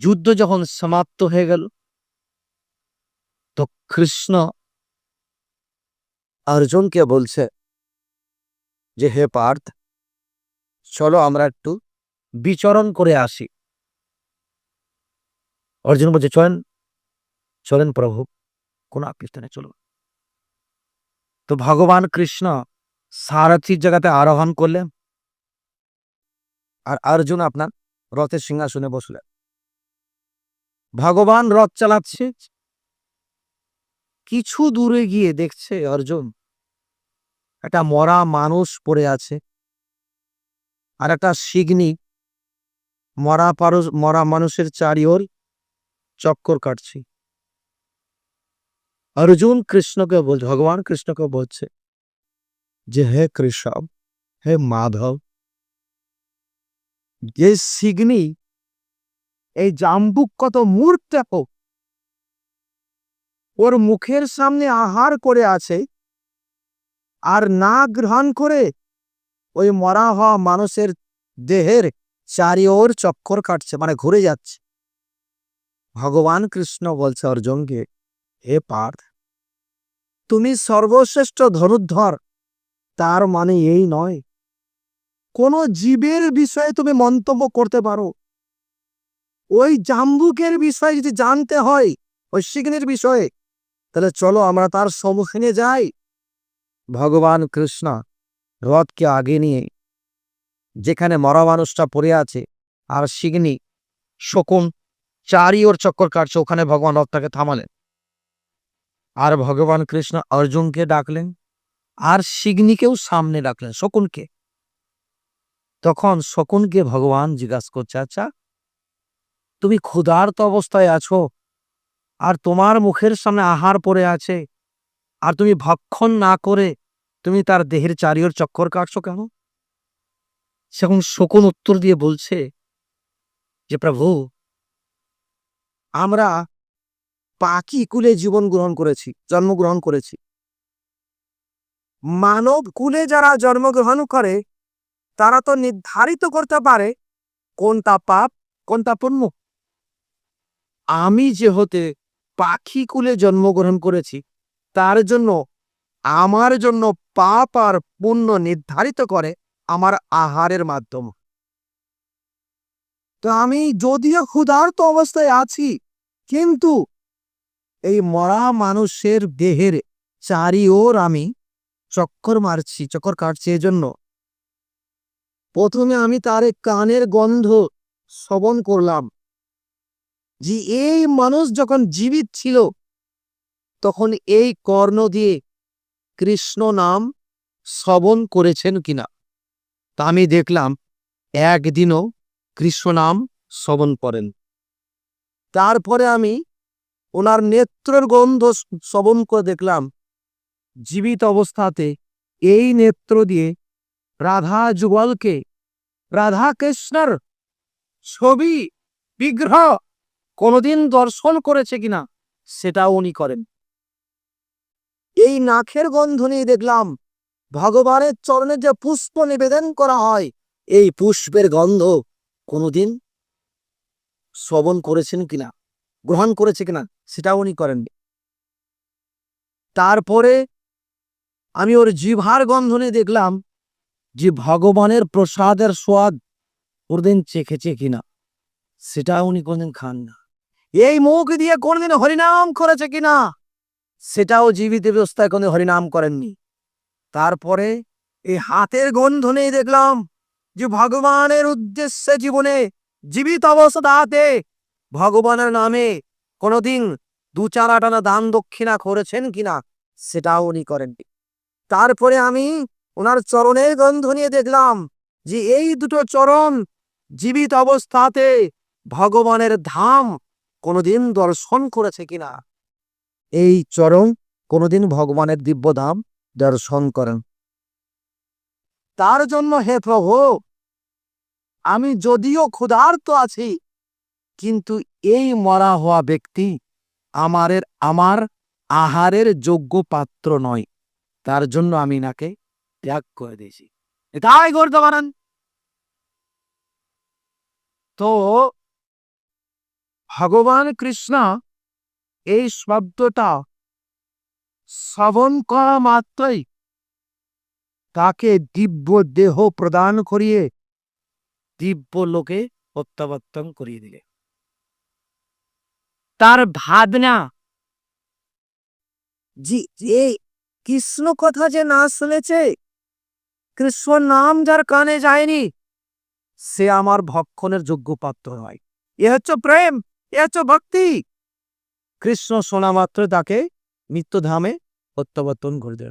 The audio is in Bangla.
যুদ্ধ যখন সমাপ্ত হয়ে গেল, তো কৃষ্ণ অর্জুনকে বলছে যে, হে পার্থ, চলো আমরা একটু বিচরণ করে আসি। অর্জুন বলছে, চলেন চলেন প্রভু, কোন আপত্তি নেই চলো তো ভগবান কৃষ্ণ সারথীর জায়গাতে আরোহণ করলেন আর অর্জুন আপনার রথের সিংহাসনে বসলেন। ভগবান রথ চালাচ্ছে। কিছু দূরে গিয়ে দেখছে অর্জুন। একটা মরা মানুষ পড়ে আছে। আর একটা শিগ্নি মরা পারুষ মরা মানুষের চারিওর চক্কর কাটছি। অর্জুন কৃষ্ণকে বল, ভগবান কৃষ্ণকে বলছে যে, হে কৃষ্ণ, হে মাধব, যে শিগ্নি এই জাম্বুক কত মূর্খ দেখো ওর মুখের সামনে আহার করে আছে আর না গ্রহণ করে ওই মরা হওয়া মানুষের দেহের চারি ওর চক্কর কাটছে মানে ঘুরে যাচ্ছে। ভগবান কৃষ্ণ বলছে, অর্জুনকে, হে পার্থ, তুমি সর্বশ্রেষ্ঠ ধনুর্ধর, তার মানে এই নয়। কোন জীবের বিষয়ে তুমি মন্তব্য করতে পারো ওই জাম্বুকের বিষয়ে যদি জানতে হয় ওই শিগ্নের বিষয়ে, তাহলে চলো আমরা তার সম্মুখীনে যাই। ভগবান কৃষ্ণ রথকে আগে নিয়ে, যেখানে মরা মানুষটা পড়ে আছে আর শিগ্নি, শকুন চারি ওর চক্কর কাটছে, ওখানে ভগবান রথটাকে থামালেন। আর ভগবান কৃষ্ণ অর্জুনকে ডাকলেন, আর শিগ্নিকেও সামনে ডাকলেন, শকুনকে। তখন শকুনকে ভগবান জিজ্ঞাসা করছে আচ্ছা তুমি ক্ষুধার্ত অবস্থায় আছো আর তোমার মুখের সামনে আহার পড়ে আছে আর তুমি ভক্ষণ না করে তুমি তার দেহের চারিওর চক্কর কাটছো কেন? সেখন শকুন উত্তর দিয়ে বলছে যে, প্রভু, আমরা পাখি কুলে জীবন গ্রহণ করেছি, জন্মগ্রহণ করেছি। মানব কুলে যারা জন্মগ্রহণ করে, তারা তো নির্ধারিত করতে পারে কোনটা পাপ, কোনটা পুণ্য। আমি যে হতে পাখি কুলে জন্মগ্রহণ করেছি, তার জন্য, আমার জন্য পাপ আর পুণ্য নির্ধারিত করে আমার আহারের মাধ্যম। তো আমি যদিও ক্ষুধার্ত অবস্থায় আছি, কিন্তু এই মরা মানুষের দেহের চারি ওর আমি চক্কর মারছি, চক্কর কাটছি এজন্য। প্রথমে আমি তার কানের গন্ধ শ্রবণ করলাম যে এই মানুষ যখন জীবিত ছিল, তখন এই কর্ণ দিয়ে কৃষ্ণ নাম শ্রবণ করেছেন কিনা? তা আমি দেখলাম, একদিনও কৃষ্ণ নাম শ্রবণ করেন। তারপরে আমি ওনার নেত্রের গন্ধ শ্রবণ করে দেখলাম, জীবিত অবস্থাতে এই নেত্র দিয়ে রাধা যুগলকে, রাধা কৃষ্ণর ছবি, বিগ্রহ কোনোদিন দর্শন করেছে কিনা, সেটাও উনি করেন। এই নাখের গন্ধ নিয়ে দেখলাম, ভগবানের চরণে যে পুষ্প নিবেদন করা হয়, এই পুষ্পের গন্ধ কোনোদিন শ্রবণ করেছেন কিনা, গ্রহণ করেছে কিনা, সেটাও উনি করেননি তারপরে আমি ওর জিভার গন্ধ নিয়ে দেখলাম, যে ভগবানের প্রসাদের স্বাদ কোনদিন চেখেছে কিনা সেটা উনি কোনদিন খান না। এই মুখ দিয়ে কোনদিন হরিনাম করেছে কিনা? সেটাও জীবিত ব্যবস্থায় কোনো হরিনাম করেননি। তারপরে এই হাতের গন্ধ নেই দেখলাম যে ভগবানের উদ্দেশ্যে জীবনে জীবিত অবস্থাতে ভগবানের নামে কোনোদিন দু চার আটানা দান দক্ষিণা করেছেন কিনা, সেটাও উনি করেননি। তারপরে আমি ওনার চরণের গন্ধ নিয়ে দেখলাম যে এই দুটো চরণ জীবিত অবস্থাতে ভগবানের ধাম কোনোদিন দর্শন করেছে কিনা? এই চরম কোনোদিন ভগবানের দিব্য ধাম দর্শন করেন। তার জন্য হে প্রভু, আমি যদিও ক্ষুধার্ত আছি, কিন্তু এই মরা হওয়া ব্যক্তি আমারের, আমার আহারের যোগ্য পাত্র নয়। তার জন্য আমি নাকে ত্যাগ করে দিয়েছি। এটাই করতে পারেন তো ভগবান কৃষ্ণ এই শব্দটা শ্রবণ করা মাত্রই তাকে দিব্য দেহ প্রদান করিয়ে দিব্য লোকে প্রত্যাবর্তন করিয়ে দিলে। তার ভাবনা জি যে কৃষ্ণ কথা যে না শুনেছে, কৃষ্ণ নাম যার কানে যায়নি, সে আমার ভক্ষণের যোগ্য পাত্র হয় এ হচ্ছে প্রেম। এ হচ্ছে ভক্তি। কৃষ্ণ শোনা মাত্র তাকে মৃত্যুধামে প্রত্যাবর্তন করে দেবে